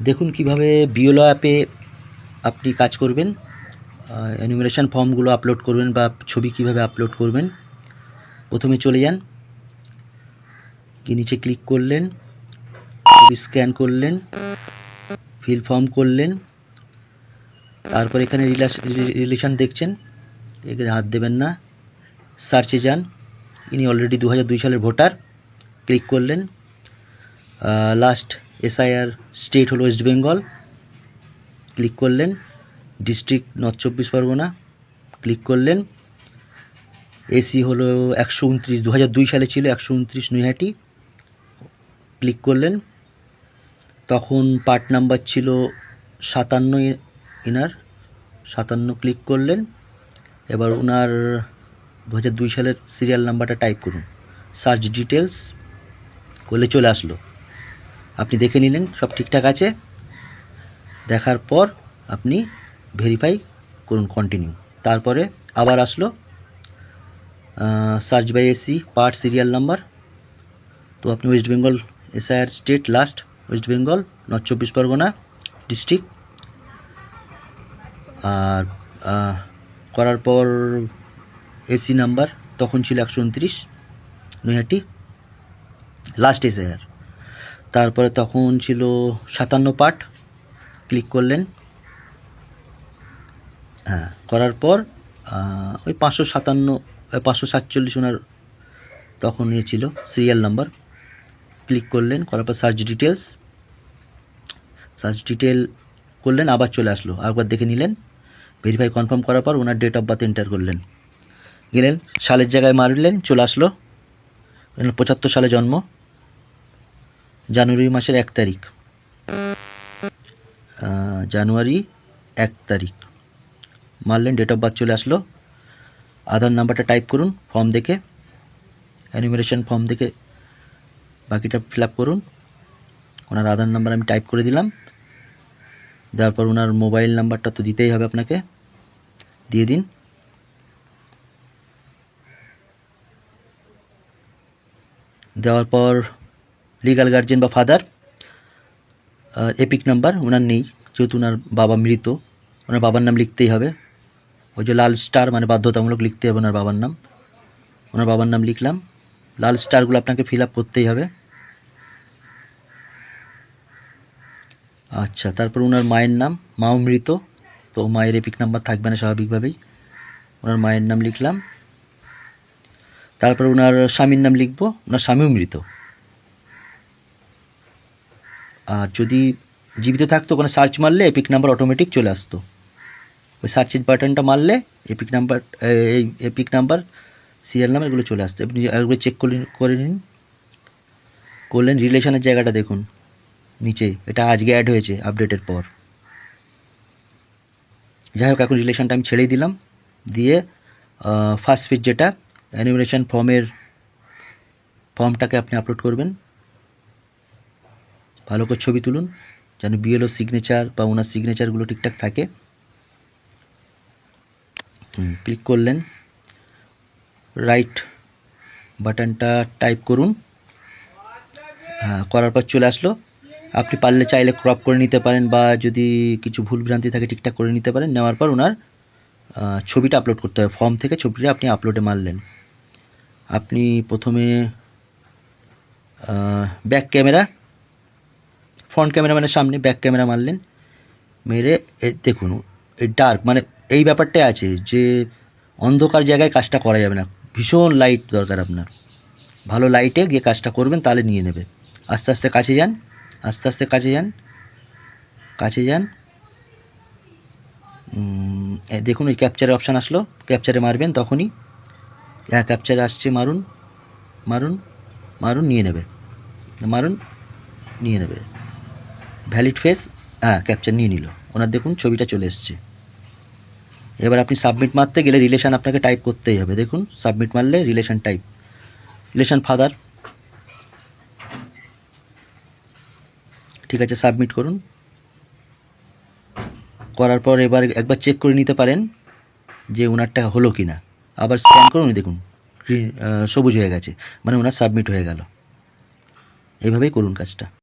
দেখুন কীভাবে বিওলো অ্যাপে আপনি কাজ করবেন অ্যানিমেশন ফর্মগুলো আপলোড করবেন বা ছবি কীভাবে আপলোড করবেন। প্রথমে চলে যান কি নিচে ক্লিক করলেন, ছবি স্ক্যান করলেন ফিল ফর্ম করলেন, তারপর এখানে রিলেশন দেখছেন, এখানে হাত দেবেন না সার্চে যান, ইনি অলরেডি দু হাজার দুই সালের ভোটার ক্লিক করলেন লাস্ট এসআইআর স্টেট হলো ওয়েস্ট বেঙ্গল। ক্লিক করলেন। ডিস্ট্রিক্ট নর্থ চব্বিশ পরগনা। ক্লিক করলেন। এসি হলো একশো উনত্রিশ দু হাজার দুই সালে ছিল একশো উনত্রিশ নৈহাটি। ক্লিক করলেন। তখন পার্ট নাম্বার ছিল সাতান্ন এনার। সাতান্ন ক্লিক করলেন। এবার ওনার দু হাজার দুই সালের সিরিয়াল নাম্বারটা টাইপ করুন। সার্চ ডিটেলস করলে চলে আসলো। আপনি দেখে নিলেন, সব ঠিকঠাক আছে। দেখার পর আপনি ভেরিফাই করুন কন্টিনিউ তারপরে আবার আসলো search by AC part serial number তো আপনি West Bengal SIR state last West Bengal north চব্বিশ পরগনা ডিস্ট্রিক্ট আর করার পর এসি নাম্বার তখন ছিল একশো উনত্রিশ, নৈহাটি লাস্ট এসআইআর তারপরে তখন ছিল সাতান্ন পার্ট ক্লিক করলেন। হ্যাঁ করার পর ওই পাঁচশো সাতান্ন পাঁচশো সাতচল্লিশ ওনার তখন ইয়ে ছিল সিরিয়াল নাম্বার ক্লিক করলেন, করার পর সার্চ ডিটেলস সার্চ ডিটেল করলেন, আবার চলে আসলো। আরেকবার দেখে নিলেন। ভেরিফাই কনফার্ম করার পর ওনার ডেট অফ বার্থ এন্টার করলেন। গেলেন, সালের জায়গায় মারলেন, চলে আসলো। পঁচাত্তর সালে জন্ম। জানুয়ারি মাসের এক তারিখ। জানুয়ারি এক তারিখ। মারলেন ডেট অফ বার্থ চলে আসলো। আধার নাম্বারটা টাইপ করুন ফর্ম দেখে অ্যানিমেশন ফর্ম দেখে বাকিটা ফিল আপ করুন। ওনার আধার নাম্বার আমি টাইপ করে দিলাম। দেওয়ার পর ওনার মোবাইল নাম্বারটা তো দিতেই হবে আপনাকে। দিয়ে দিন। দেওয়ার পর লিগাল গার্জেন বা ফাদার এপিক নাম্বার ওনার নেই, যেহেতু ওনার বাবা মৃত, ওনার বাবার নাম লিখতেই হবে। ওই যে লাল স্টার মানে বাধ্যতামূলক লিখতে হবে ওনার বাবার নাম। ওনার বাবার নাম লিখলাম। লাল স্টারগুলো আপনাকে ফিল আপ করতেই হবে। আচ্ছা তারপর ওনার মায়ের নাম, মাও মৃত, তো মায়ের এপিক নাম্বার থাকবে না স্বাভাবিকভাবেই। ওনার মায়ের নাম লিখলাম। তারপর ওনার স্বামীর নাম লিখব, ওনার স্বামীও মৃত। আর যদি জীবিত থাকতো ওখানে সার্চ মারলে এপিক নাম্বার অটোমেটিক চলে আসতো। ওই সার্চের বাটনটা মারলে এপিক নাম্বার এই এপিক নাম্বার সিরিয়াল নাম্বার এগুলো চলে আসতো। আপনি একবার চেক করে করে নিন। করলেন রিলেশনের জায়গাটা দেখুন, নিচে। এটা আজকে অ্যাড হয়েছে আপডেটের পর। যাই হোক, এখন রিলেশনটা আমি ছেড়েই দিলাম। দিয়ে ফার্স্ট ফিট যেটা অ্যানিমেশন ফর্মের ফর্মটাকে আপনি আপলোড করবেন। ভালো করে ছবি তুলুন, যেন বিএলও সিগনেচার বা ওনার সিগনেচারগুলো ঠিকঠাক থাকে। ক্লিক করলেন। রাইট বাটনটা টাইপ করুন। হ্যাঁ করার পর চলে আসলো। আপনি পারলে চাইলে ক্রপ করে নিতে পারেন বা যদি কিছু ভুল ভ্রান্তি থাকে ঠিকঠাক করে নিতে পারেন, নেওয়ার পর ওনার ছবিটা আপলোড করতে হবে। ফর্ম থেকে ছবিটা আপনি আপলোডে মারলেন। আপনি প্রথমে ব্যাক ক্যামেরা ফ্রন্ট ক্যামেরা মানে সামনে, ব্যাক ক্যামেরা মারলেন, মেরে দেখুন, এই ডার্ক মানে এই ব্যাপারটাই আছে যে অন্ধকার জায়গায় কাজটা করা যাবে না। ভীষণ লাইট দরকার আপনার। ভালো লাইটে গিয়ে কাজটা করবেন, তাহলে নিয়ে নেবে। আস্তে আস্তে কাছে যান, আস্তে আস্তে কাছে যান কাছে যান। দেখুন ওই ক্যাপচারের অপশান আসলো। ক্যাপচারে মারবেন তখনই। হ্যাঁ ক্যাপচারে আসছে, মারুন মারুন মারুন, নিয়ে নেবে। মারুন, নিয়ে নেবে। ভ্যালিড ফেস হ্যাঁ ক্যাপচার নিয়ে নিল। ওনার দেখুন, ছবিটা চলে এসছে। এবার আপনি সাবমিট মারতে গেলে রিলেশান আপনাকে টাইপ করতেই হবে। দেখুন সাবমিট মারলে রিলেশান টাইপ রিলেশান ফাদার ঠিক আছে সাবমিট করুন। করার পর এবার একবার চেক করে নিতে পারেন যে ওনারটা হলো কি না আবার স্ক্যান করুন, দেখুন সবুজ হয়ে গেছে। মানে ওনার সাবমিট হয়ে গেল। এইভাবেই করুন কাজটা।